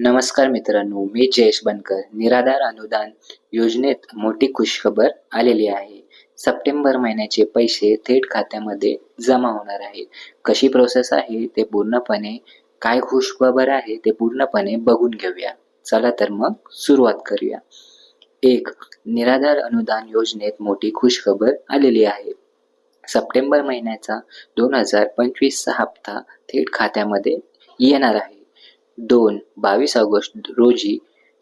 नमस्कार मित्रांनो मी जयेश बनकर निराधार अनुदान योजनेत मोठी खुशखबर आलेली आहे. सप्टेंबर महिन्याचे पैसे थेट खात्यामध्ये जमा होणार आहे. कशी प्रोसेस आहे ते पूर्णपणे काय खुशखबर आहे ते पूर्णपणे बघून घेऊया. चला तर मग सुरुवात करूया. एक निराधार अनुदान योजनेत मोठी खुशखबर आलेली आहे. सप्टेंबर महिन्याचा दोन हजार पंचवीसचा हप्ता थेट खात्यामध्ये येणार आहे. दोन बावीस ऑगस्ट रोजी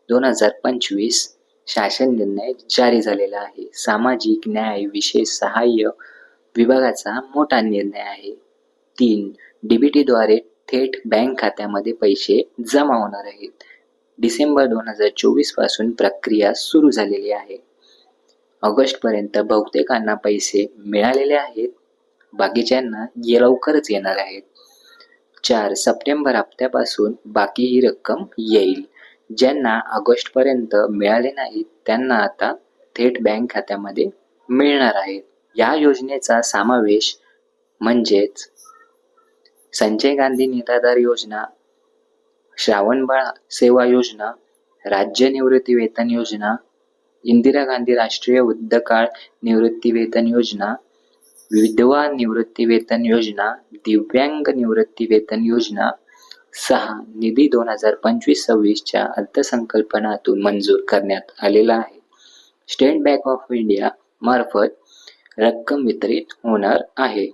दोन हजार पंचवीस शासन निर्णय जारी झालेला आहे. सामाजिक न्याय विशेष सहाय्य विभागाचा मोठा निर्णय आहे. तीन डीबीटीद्वारे थेट बँक खात्यामध्ये पैसे जमा होणार आहेत. डिसेंबर दोन हजार चोवीसपासून प्रक्रिया सुरू झालेली आहे. ऑगस्टपर्यंत बहुतेकांना पैसे मिळालेले आहेत. बाकीच्यांना लवकरच येणार आहेत. चार सप्टेंबर हप्त्यापासून बाकी ही रक्कम येईल. ज्यांना ऑगस्टपर्यंत मिळाले नाही त्यांना आता थेट बँक खात्यामध्ये मिळणार आहे. या योजनेचा समावेश म्हणजेच संजय गांधी निराधार योजना श्रावणबाळ सेवा योजना राज्य निवृत्ती वेतन योजना इंदिरा गांधी राष्ट्रीय वृद्धकाळ निवृत्ती वेतन योजना विधवा निवृत्ती वेतन योजना दिव्यांग निवृत्ती वेतन योजना सहा निधी दोन हजार पंचवीस सव्वीसच्या अर्थसंकल्पनातून मंजूर करण्यात आलेला आहे. स्टेट बँक ऑफ इंडिया मार्फत रक्कम वितरित होणार आहे.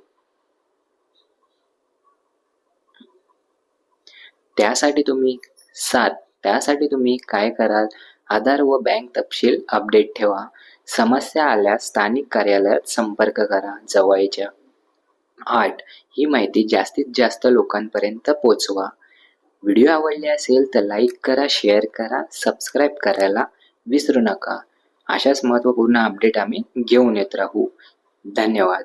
त्यासाठी तुम्ही सात त्यासाठी तुम्ही काय कराल? आधार व बँक तपशील अपडेट ठेवा. समस्या आल्यास स्थानिक कार्यालयात संपर्क करा. जवळच्या आठ ही माहिती जास्तीत जास्त लोकांपर्यंत पोचवा. व्हिडिओ आवडले असेल तर लाईक करा शेअर करा सबस्क्राईब करायला विसरू नका. अशाच महत्त्वपूर्ण अपडेट आम्ही घेऊन येत राहू. धन्यवाद.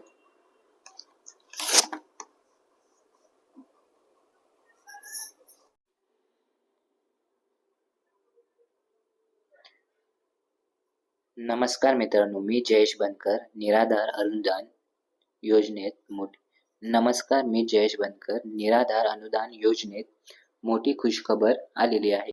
नमस्कार मित्रांनो मी जयेश बनकर निराधार अनुदान योजनेत मोठी नमस्कार मी जयेश बनकर निराधार अनुदान योजनेत मोठी खुशखबर आलेली आहे.